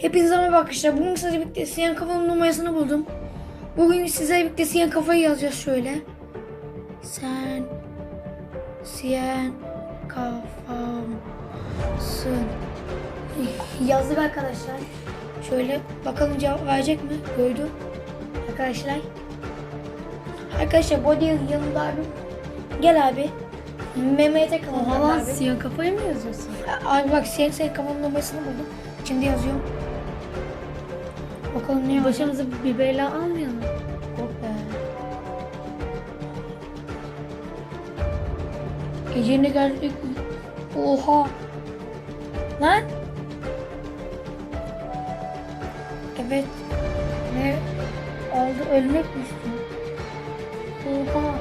Hepinize merhaba arkadaşlar. Bugün sizlerle birlikte Siyan Kafa'nın numarasını buldum. Bugün sizlerle birlikte Siyan Kafa'yı yazacağız şöyle. Sen Siyan Kafamsın. Yazdık arkadaşlar. Şöyle bakalım cevap verecek mi? Koydu. Arkadaşlar. Arkadaşlar body yanında abi. Gel abi. Mehmet'e kalalım abi. siyah kafayı mı yazıyorsun? Abi bak senin senin kafanın numarasını buldum. Şimdi yazıyorum. Bakalım ne yapacak. Başımıza bir bela almayalım. Yok be. Gecenin de geldik. Oha. Lan. Evet. Ne? Aldı ölmek mi istiyor? Oha.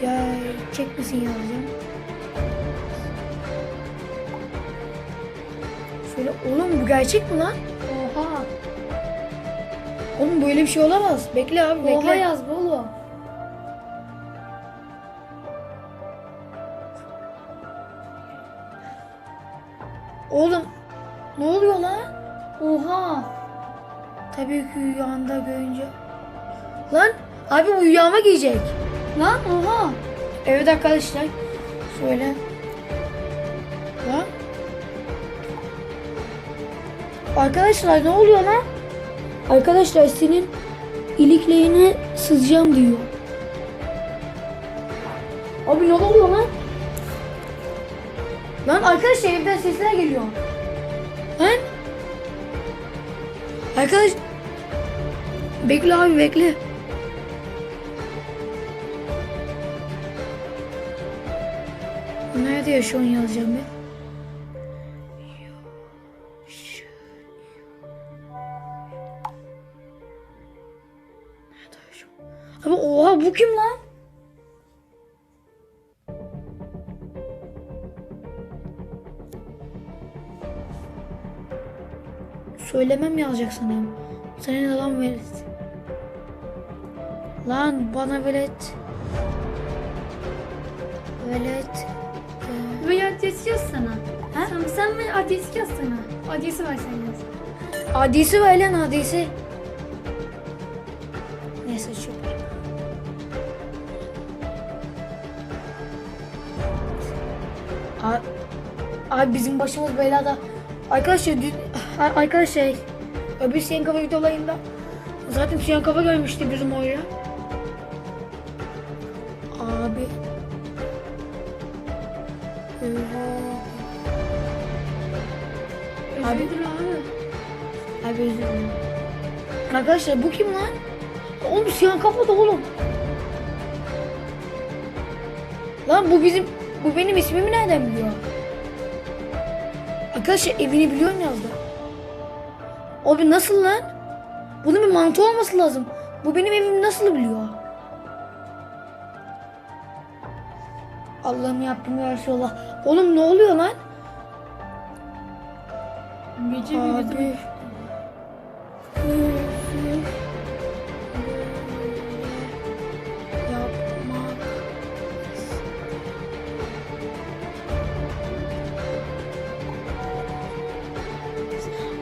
Gerçek misin yazacağım? Şöyle oğlum bu gerçek mi lan? Oğlum böyle bir şey olamaz. Bekle abi bekle. Oha yaz oğlum. Oğlum ne oluyor lan? Oha. Tabii ki rüyanda görünce. Lan abi bu rüyama giyecek. Lan oha. Evet arkadaşlar. Şöyle. Lan. Arkadaşlar ne oluyor lan? Arkadaşlar senin iliklerine sızacağım diyor. Abi ne oluyor lan? Lan arkadaşlar evden sesler geliyor. Lan. Arkadaş. Bekle abi bekle. Nerede yaşıyorsun yazacağım ben. Abi oha bu kim lan? Söylemem yazacak sanırım. Ne lan velet? Lan bana velet. Velet. Ee, Böyle adresi yaz sana. Ha? Sen, sen ve adresi yaz sana. Adresi var sen yaz. Adisi ver lan adisi. Neyse şu. A- Abi bizim başımız belada. Arkadaşlar dün, arkadaşlar öbür Siyan Kafa video olayında zaten Siyan Kafa görmüştü bizim oraya. Abi. Abi. Abi. Abi. Abi özür dilerim. Arkadaşlar bu kim lan? Oğlum siyah kafalı oğlum. Lan bu bizim bu benim ismimi nereden biliyor? Arkadaşlar evini biliyorum yazdı. Abi nasıl lan? Bunun bir mantığı olması lazım. Bu benim evimi nasıl biliyor? Allah'ım yaptım ya Resulallah. Oğlum ne oluyor lan? Gece bir Abi.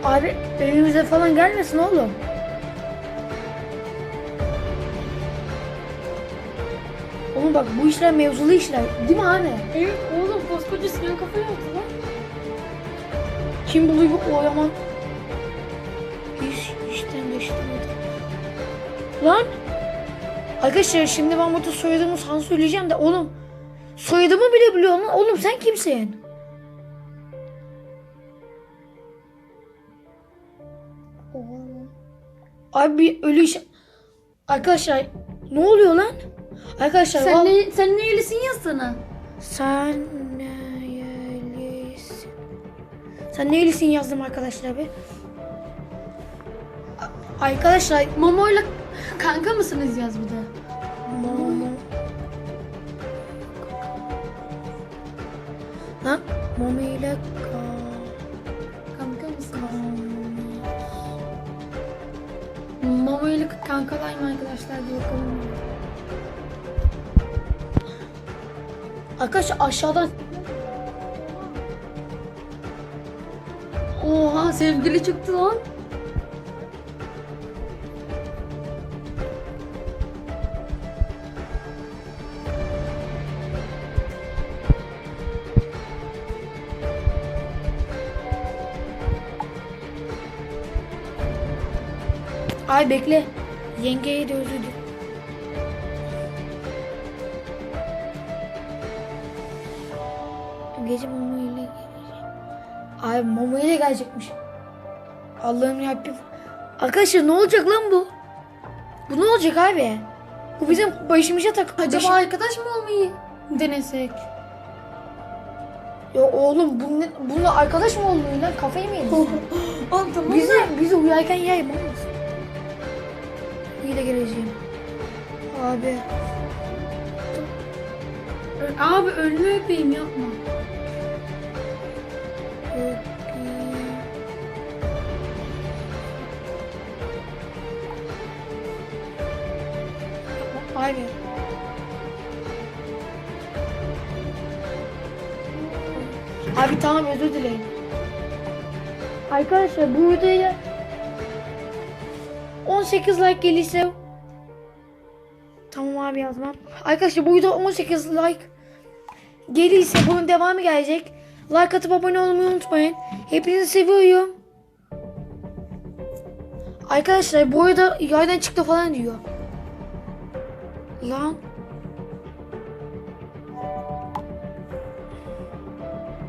Abi evimize falan gelmesin oğlum. Oğlum bak bu işler mevzulu işler. Değil mi abi? Evet oğlum koskoca siyah kafa yazdı lan. Kim buluyor bu o yaman? İş, işten geçtirmedi. Lan! Arkadaşlar şimdi ben burada soyadımı sana söyleyeceğim de oğlum soyadımı bile biliyor lan. Oğlum sen kimsin? Abi bir ölü iş... Arkadaşlar ne oluyor lan? Arkadaşlar Sen, ne, sen neylisin yaz sana. sen neylisin? Sen neylisin yazdım arkadaşlar bir. Arkadaşlar Momo'yla kanka mısınız yaz bir de. Momo. Lan Momo ile ka- İle kankalar mı arkadaşlar bir bakalım. Arkadaşlar aşağıdan Oha sevgili çıktı lan. Ay bekle. Yengeye de özür dilerim. Gece Momo ile gelecek. Ay Momo ile gelecekmiş. Allah'ım yarabbim. Arkadaşlar ne olacak lan bu? Bu ne olacak abi? Bu bizim başımıza tak. Acaba başım- arkadaş mı olmayı denesek? Ya oğlum bunun, bununla arkadaş mı oluyor lan? Kafayı mı yedin? Aa tamam bizi, bizi uyarken yayma. İyi de geleceğim. Abi. Abi ölme öpeyim yapma. öpeyim. Abi. Abi tamam özür dilerim. Arkadaşlar bu videoya 18 like gelirse Tamam abi yazmam. Arkadaşlar bu video 18 like gelirse bunun devamı gelecek. Like atıp abone olmayı unutmayın. Hepinizi seviyorum. Arkadaşlar bu arada yaydan çıktı falan diyor. Lan.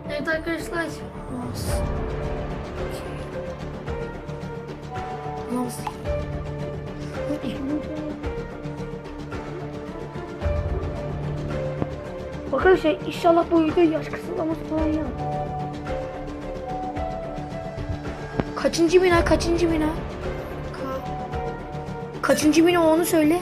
Evet arkadaşlar. Nasıl? Nasıl? Arkadaşlar inşallah bu video yaş kısıtlaması falan yok. Kaçıncı bina? Kaçıncı bina? Ka- kaçıncı bina onu söyle.